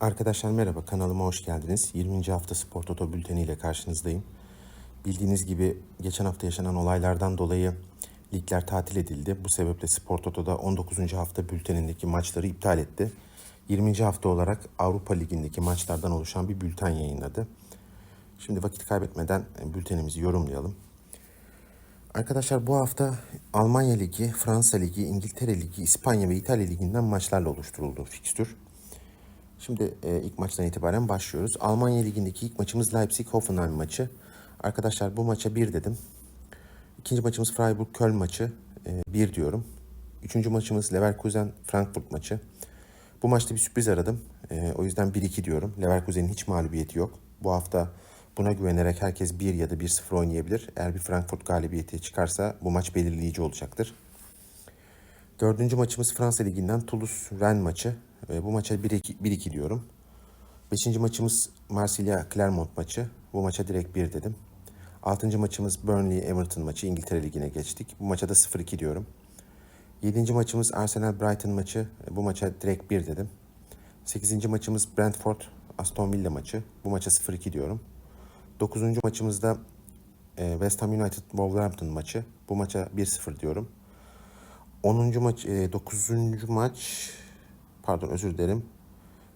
Arkadaşlar merhaba kanalıma hoş geldiniz. 20. hafta Spor Toto bülteni ile karşınızdayım. Bildiğiniz gibi geçen hafta yaşanan olaylardan dolayı ligler tatil edildi. Bu sebeple Spor Toto'da 19. hafta bültenindeki maçları iptal etti. 20. hafta olarak Avrupa Ligi'ndeki maçlardan oluşan bir bülten yayınladı. Şimdi vakit kaybetmeden e, bültenimizi yorumlayalım. Arkadaşlar bu hafta Almanya Ligi, Fransa Ligi, İngiltere Ligi, İspanya ve İtalya Ligi'nden maçlarla oluşturuldu fikstür. Şimdi e, ilk maçtan itibaren başlıyoruz. Almanya Ligi'ndeki ilk maçımız Leipzig-Hoffenheim maçı. Arkadaşlar bu maça 1 dedim. İkinci maçımız Freiburg-Köln maçı. 1 diyorum. Üçüncü maçımız Leverkusen-Frankfurt maçı. Bu maçta bir sürpriz aradım. E, o yüzden 1-2 diyorum. Leverkusen'in hiç mağlubiyeti yok. Bu hafta buna güvenerek herkes 1 ya da 1-0 oynayabilir. Eğer bir Frankfurt galibiyeti çıkarsa bu maç belirleyici olacaktır. Dördüncü maçımız Fransa Ligi'nden Toulouse-Rennes maçı. E, bu maça 1-2 diyorum. Beşinci maçımız Marsilya-Clermont maçı. Bu maça direkt 1 dedim. Altıncı maçımız Burnley-Everton maçı. İngiltere Ligi'ne geçtik. Bu maça da 0-2 diyorum. Yedinci maçımız Arsenal-Brighton maçı. E, Bu maça direkt 1 dedim. Sekizinci maçımız Brentford-Aston Villa maçı. Bu maça 0-2 diyorum. Dokuzuncu maçımızda e, West Ham United-Wolverhampton maçı. Bu maça 1-0 diyorum. 10. maç, 9. maç, pardon özür dilerim.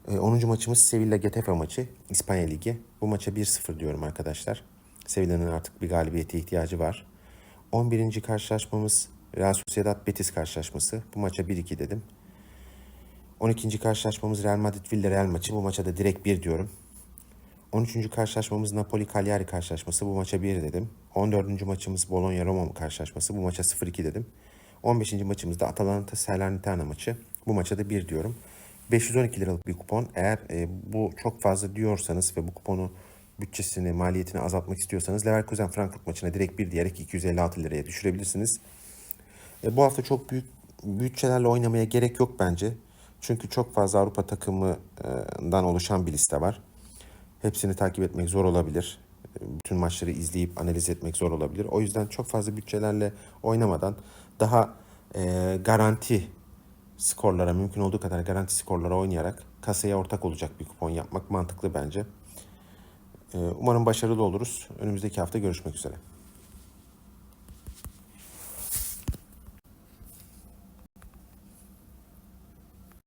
10. maçımız Sevilla Getafe maçı, İspanya Ligi. Bu maça 1-0 diyorum arkadaşlar. Sevilla'nın artık bir galibiyete ihtiyacı var. 11. karşılaşmamız Real Sociedad Betis karşılaşması. Bu maça 1-2 dedim. 12. karşılaşmamız Real Madrid Villarreal maçı. Bu maça da direkt 1 diyorum. 13. karşılaşmamız Napoli Cagliari karşılaşması. Bu maça 1 dedim. 14. maçımız Bologna Roma karşılaşması. Bu maça 0-2 dedim. 15. maçımızda Atalanta Salernitana maçı. Bu maça da 1 diyorum. 512 liralık bir kupon. Eğer e, bu çok fazla diyorsanız ve bu kuponu bütçesini, maliyetini azaltmak istiyorsanız Leverkusen Frankfurt maçına direkt 1 diyerek 256 liraya düşürebilirsiniz. E, bu hafta çok büyük bütçelerle oynamaya gerek yok bence. Çünkü çok fazla Avrupa takımından oluşan bir liste var. Hepsini takip etmek zor olabilir. Bütün maçları izleyip analiz etmek zor olabilir. O yüzden çok fazla bütçelerle oynamadan daha e, garanti skorlara mümkün olduğu kadar garanti skorlara oynayarak kasaya ortak olacak bir kupon yapmak mantıklı bence. E, umarım başarılı oluruz. Önümüzdeki hafta görüşmek üzere.